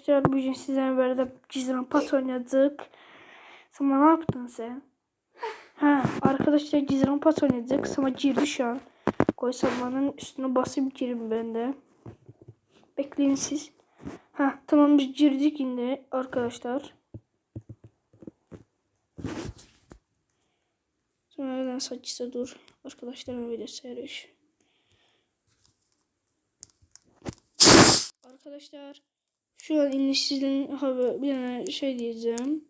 Arkadaşlar bugün sizlerle beraber Gizran Pas oynayacağız. Sama ne yaptın sen? Ha, arkadaşlar Gizran Pas oynayacağız. Sama girdi şu an. Koy Sama'nın üstüne basıp girin ben de. Bekleyin siz. Ha, tamam biz girdik şimdi arkadaşlar. Sonra nereden saçsa dur. Arkadaşlarım öyle seriş. Arkadaşlar şu an inişsizliğin haber bir tane şey diyeceğim.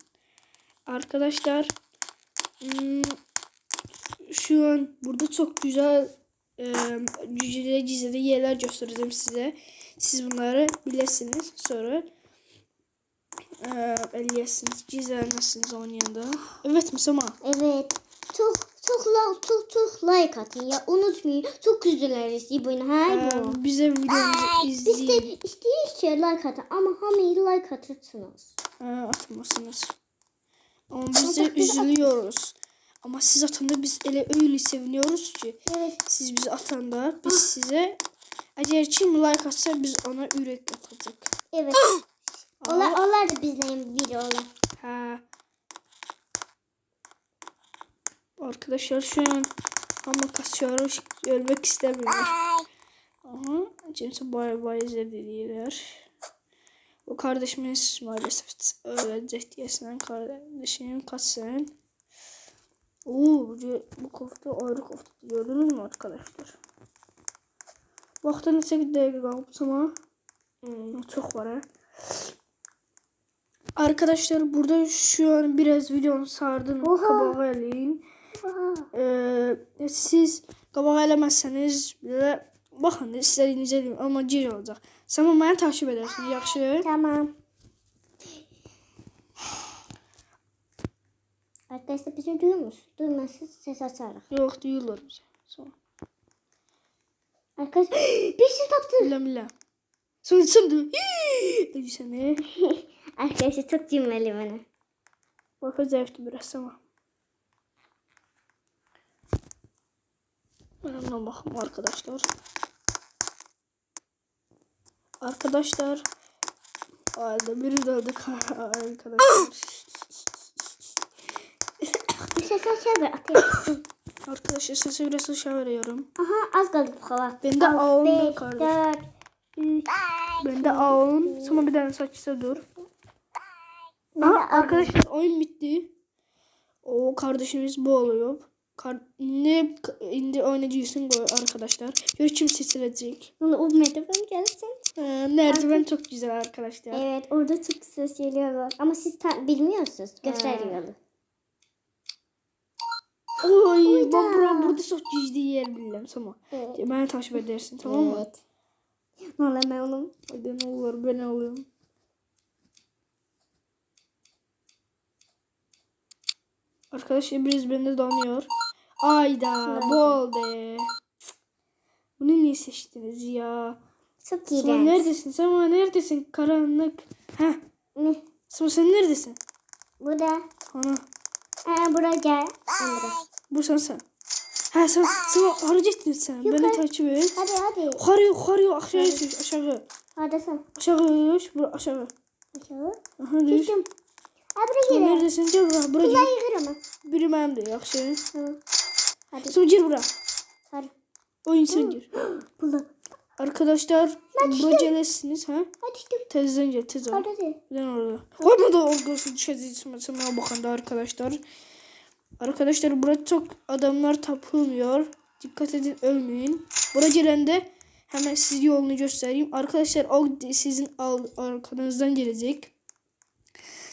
Arkadaşlar hmm, şu an burada çok güzel e, cücede cizede yerler göstereceğim size. Siz bunları bilesiniz sonra e, eleyesiniz. Cizlemezsiniz onun yanında. Evet Müslüman. Evet. Çok çok la, çok çok like atın ya. Unutmayın. Çok üzülürüz İbo'yun her E, bu. bize videomuzu Biz de izleyin. istedikçe like atın ama hamayı like atırsınız. E, atmasınız. Ama biz de üzülüyoruz. Ama siz atanda biz ele öyle seviniyoruz ki. Evet. Siz bizi atanda biz size eğer kim like atsa biz ona yürek atacak. Evet. onlar, onlar da bizle videolar. Ha. Arkadaşlar şu an ama kasıyor ölmek istemiyor. Aha. Kimse bay bay izlediler. O kardeşimiz maalesef ölecek diyesinden kardeşinin kaçsın. Oo, bu, bu kofta ayrı kofta gördünüz mü arkadaşlar? Vaxtın neçə dəqiqə qalıb ama hmm, çok var ha. Arkadaşlar burada şu an biraz videonu sardım Oha. kabağa eləyin. Ee, siz qabağa eləməzsəniz belə baxın istədiyinizə edin amma gec olacaq. Sən məni takip edərsən, yaxşı? Tamam. Arkadaşlar bizi duyuyor musun? Duymazsınız ses açarız. Yox, duyulur bizə. Sonra. Arkadaşlar bir şey taptı. Biləm, biləm. Sonra sındı. Dedi səni. Arkadaşlar çok cimrili bana. Baxa zəifdir biraz ama. Ona baxım arkadaşlar. Arkadaşlar. Ayda biri de arkadaşlar. Atayım. Arkadaşlar sesi biraz aşağı veriyorum. Aha az kaldı bu kadar. Ben de Altı, ağlamda beş, kardeş. dört, üç. Ben de ağın. Sana bir tane saçsa dur. Aha, arkadaşlar oyun bitti. O kardeşimiz bu oluyor. Kar ne indi oynayacaksın bu arkadaşlar. Gör kim seçilecek. Bunu ummadım gelsin. Ee, merdiven çok güzel arkadaşlar. Evet orada çok ses geliyorlar. Ama siz ta- bilmiyorsunuz. Gösteriyorlar. Oy, ben bura, burada çok gizli yer bilirəm sana. Evet. Beni takip edersin tamam mı? Evet. Valla ben onu Hadi ne olur ben alıyorum. Arkadaşlar biraz bende donuyor. Ayda bu oldu. Bunu niye seçtiniz ya? çok Sama iğrenç. neredesin? Sama neredesin? Karanlık. Heh. Ne? Sama sen neredesin? Burada. Ana. Ha, buraya gel. Sen. Bu sen sen. Ha sen Sama harcattın sen. Beni takip et. Hadi hadi. Yukarı yukarı aşağı aşağı. Hadi sen. Aşağı düş. Aşağı. Aşağı. Aha düş. Düştüm. Ha buraya Sama gel. neredesin? Gel bura. Bura gel. yıkır ama. Biri mənim yaxşı. Tamam. Hadi. Sonra gir bura. Hadi. Oyun sen gir. Burada. Arkadaşlar bura gələsiniz, hə? Hadi düştüm. Tezden gel, tez ol. Hadi. Birden orada. Koyma da olgasın düşeceğiz sana bakanda arkadaşlar. Arkadaşlar burada çok adamlar tapılmıyor. Dikkat edin ölmeyin. Bura gelende hemen siz yolunu göstereyim. Arkadaşlar o sizin al, arkanızdan gelecek.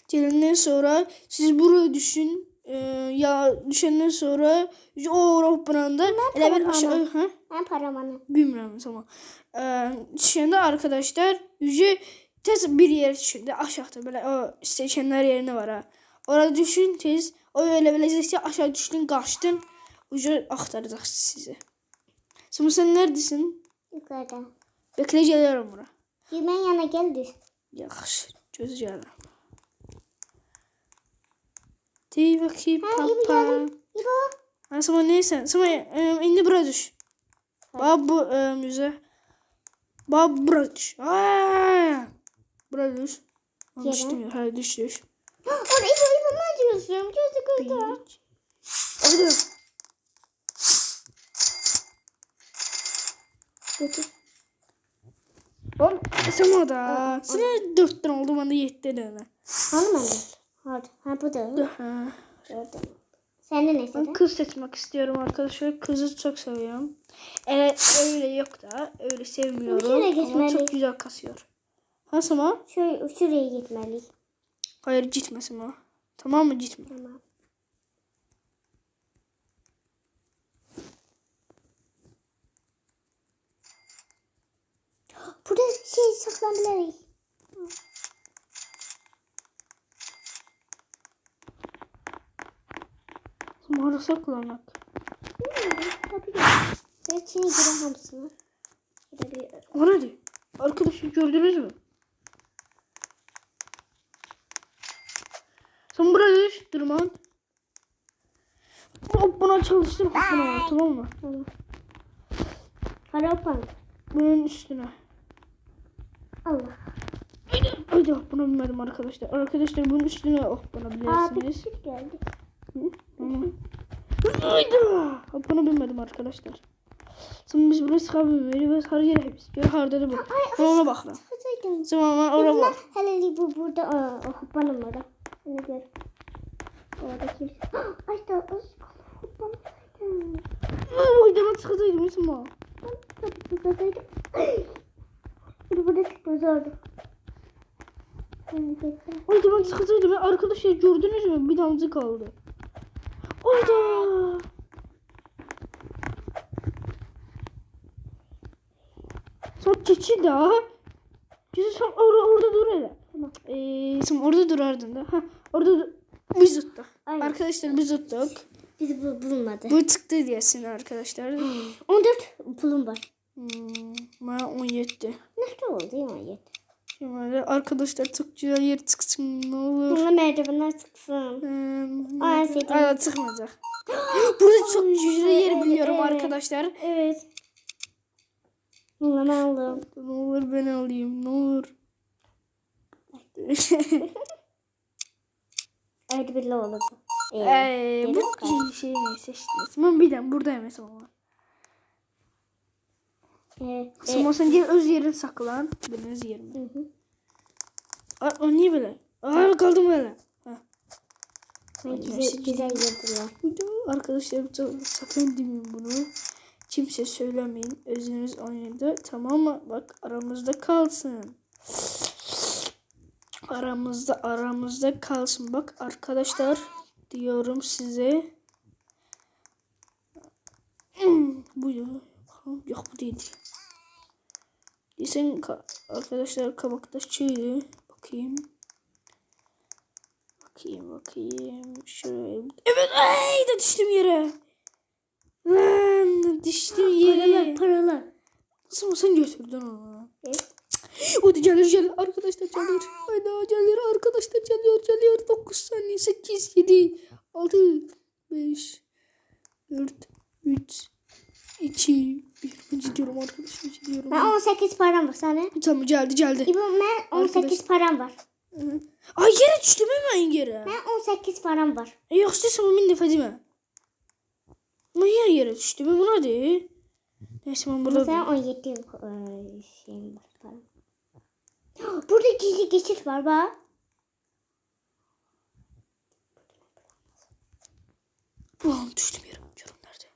Gelenden sonra siz buraya düşün. Ee, ya düşenden sonra o rohbranda elə bir aşağı ha? Ben paramanı. Bilmirəm amma. Ə, düşəndə arkadaşlar yüce tez bir yer düşündə aşağıda belə o stəkanlar yerinə var ha. Orada düşün tez. O elə biləcək ki aşağı düşdün, qaçdın. Ucu axtaracaq sizi. Sonra sen neredesin? Yukarıda. Bekle geliyorum bura. Hemen yana gel düş. Yaxşı, göz gəlirəm. Dey bakayım papa. Ha, sonra neyse. Sonra e, indi bura düş. Bak bu e, müze. Bak bura düş. Aa! Bura düş. Yere. Düştüm Hadi düş düş. Orada İbo İbo ne diyorsun? Gözü kırdı. Hadi. Götür. Oğlum sana da. Sana dört tane oldu bana yetti tane. Hanım Hadi. Ha bu da. Ha. Gördüm. Sende ne Ben senin? kız seçmek istiyorum arkadaşlar. Kızı çok seviyorum. Evet öyle yok da öyle sevmiyorum. Şuraya Ama geçmeli. çok güzel kasıyor. Ha Sema? Şuraya, şuraya gitmeliyiz. Hayır gitme Sema. Tamam mı gitme. Tamam. Burada şey saklanabiliriz. Sema arası kullanak. Tabii ki. Ben içine bir O ne? Arkadaşlar gördünüz mü? Sen buraya düş. Durman. Hop buna çalıştır. Buna. Tamam mı? Tamam. Karapan. Bunun üstüne. Allah. Haydi hop buna binmedim arkadaşlar. Arkadaşlar bunun üstüne hop buna Aa bir binersiniz. küçük geldi. Tamam. Haydi. Hop buna binmedim arkadaşlar. Şimdi biz buraya çıkabilmeyiz. Biz her yere hepsi. Gör harda da bu. Ben ona bakıram. Şimdi ben oraya bak. Hele bu burada. O hoppanım orada. Seni gör. Orada kim? Ay da az. Hoppanım. Haydi ben çıkacağım. Tabii kızıydım. Bir burada çıkmaz orada. Ben çıkacağım. Arkadaşlar gördünüz mü? Bir damcı kaldı. Hayda. Sen keçi daha. Keçi sen or orada dur hele. Tamam. Ee, sen orada durardın da. Ha, orada dur. Biz tuttuk. Arkadaşlar biz tuttuk. Bizi bul bulunmadı. Bu çıktı diyesin arkadaşlar. 14 pulum var. Hmm, bana 17. Nasıl oldu ya 17? Şöyle arkadaşlar çok güzel yer çıksın ne olur. Buna merdivenler çıksın. Hmm, Aa, çıkmayacak. Burada çok güzel yer biliyorum evet, arkadaşlar. Evet. Bunu aldım. Ne olur ben alayım ne olur. Evet bir olur. Ee, ee, bu şey neyse işte. Ben birden buradayım mesela. Ee, e, sen gel öz yerin saklan. Biriniz yerim. hı hı. Aa, o niye böyle? Aa kaldım böyle. Ha. Ben güzel, güzel yapıyor. Buydu. Arkadaşlar çok sakın demeyin bunu. Kimse söylemeyin. Özünüz oynadı. Tamam mı? Bak aramızda kalsın. Aramızda aramızda kalsın. Bak arkadaşlar diyorum size. Hmm, bu ya. Yok bu değil. Ka- arkadaşlar kabakta şöyle bakayım. Bakayım bakayım. Şöyle. Evet ay da düştüm yere. Lan düştüm yere. Paralar paralar. Nasıl sen götürdün onu? Evet. O da gelir gelir arkadaşlar gelir. Hayda gelir arkadaşlar geliyor geliyor. 9 saniye 8 7 6 5 4 3 2 1 Ben gidiyorum arkadaşlar gidiyorum. Ben 18 param var sana. Tamam geldi geldi. İbo ben 18 Arkadaş- param var. Hı. Ay yere düştüm hemen yere. Ben 18 param var. E, yoksa sana min defa değil mi? Ama yere yere düştüm. Ben buna de. Neyse ben burada Mesela 17 e, şeyim var param. Burada gizli geçit var bak. Ulan düştüm yere. Yorum nerede?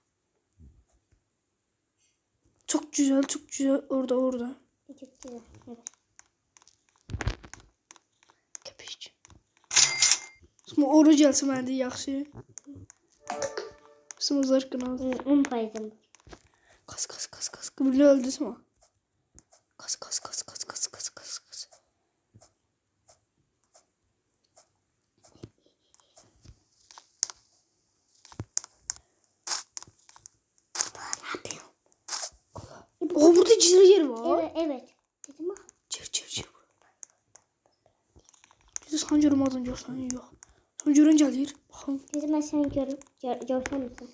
Çok güzel çok güzel. Orada orada. Çok güzel. Evet. Köpek. Şimdi gelsin ben de yaxşı. Şimdi zarkın aldı. 10 payım var. Kas kas kas kas. Kıbrılı öldü mü? Kas kas kas kas kas. Oh burada cizre yer var. Evet evet. Dedim bak. Çır çır çır. Cizre sen görmedin görsen yok. Sen görün gelir. Bakalım. Dedim ben seni görüp gör, görsen misin?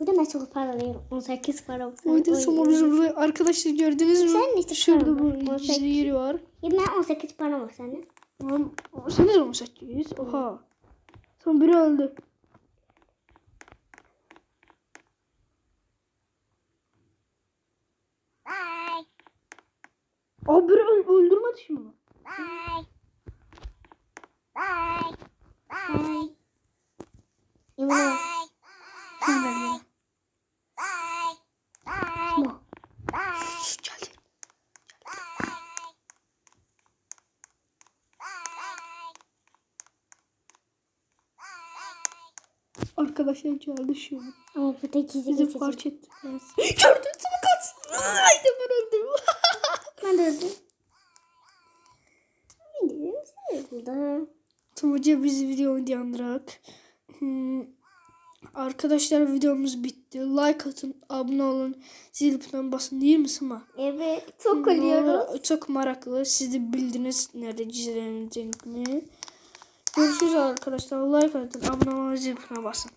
Bu da ben çok para veriyorum. 18 para. Oyda sonra bizim burada arkadaşlar gördünüz mü? Sen ne Şurada bu sekiz. yeri var. Ya ben 18 para var sende. Tamam. Sen de 18. Oha. Son biri öldü. Aa biri öl- öldürmedi şimdi. Bye. Bye. Bye. Bye. Bye. O? Sus, Geldi. Arkadaşlar geldi şu an. Ama bu da gizli Bizi geçecek. fark etti. Gördün sana kaçsın. Haydi ben öldüm. Sen burada. Tamamca biz videoyu dayandırak. Hmm. Arkadaşlar videomuz bitti. Like atın, abone olun, zil butonuna basın değil mi Sıma? Evet çok ölüyoruz. Aa, Çok meraklı. Siz de bildiniz nerede mi? Görüşürüz arkadaşlar. Like atın, abone olun, zil butonuna basın.